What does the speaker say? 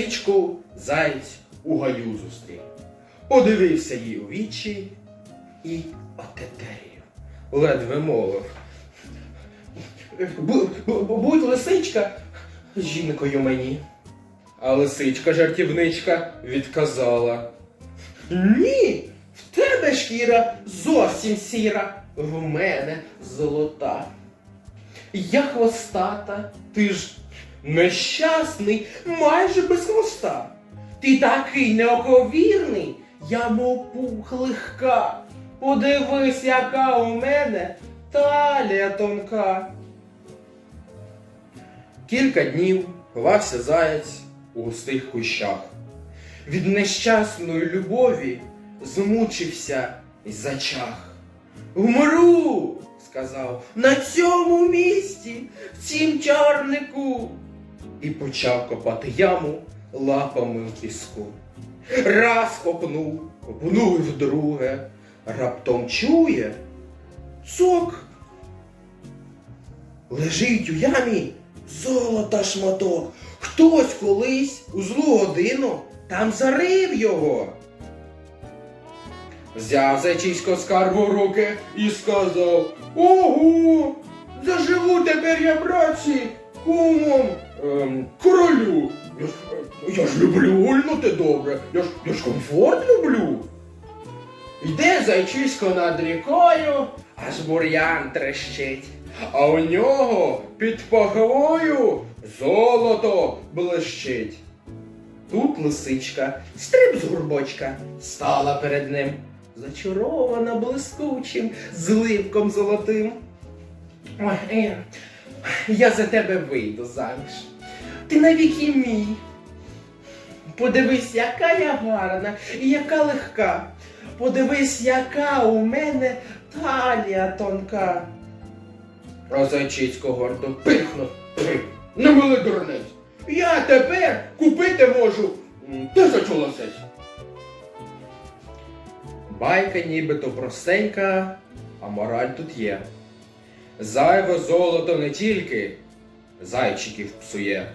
Лисичку заєць у гаю зустрів. Подивився їй у вічі і отетерів. Ледве мовив. «Бу- бу- Будь лисичка жінкою мені. А лисичка жартівничка відказала. Ні, в тебе шкіра зовсім сіра, в мене золота. Я хвостата, ти ж нещасний, майже без хвоста. Ти такий неоковірний, я мов пух легка. Подивись, яка у мене талія тонка. Кілька днів ховався заєць у густих кущах. Від нещасної любові змучився й зачах. Вмру, сказав, на цьому місці, в цім чарнику. І почав копати яму лапами в піску. Раз копнув, копнув вдруге, раптом чує цок. Лежить у ямі золота шматок. Хтось колись у злу годину там зарив його. Взяв зайчисько скарбу в руки і сказав Ого! Заживу тепер я братці кумом ем, королю. Я ж, я ж люблю гульнути добре, я ж, я ж комфорт люблю. Йде зайчисько над рікою, аж бур'ян трещить, а у нього під пахвою золото блищить. Тут лисичка, стриб з горбочка, стала перед ним, зачарована блискучим зливком золотим. Ой, е, я за тебе вийду заміж. Ти навіки мій. Подивись, яка я гарна і яка легка. Подивись, яка у мене талія тонка. А зайчисько гордо пихнув. Не мили дурниць. Я тепер купити можу м, тисячу лисиць. Байка нібито простенька, а мораль тут є. Зайве золото не тільки зайчиків псує,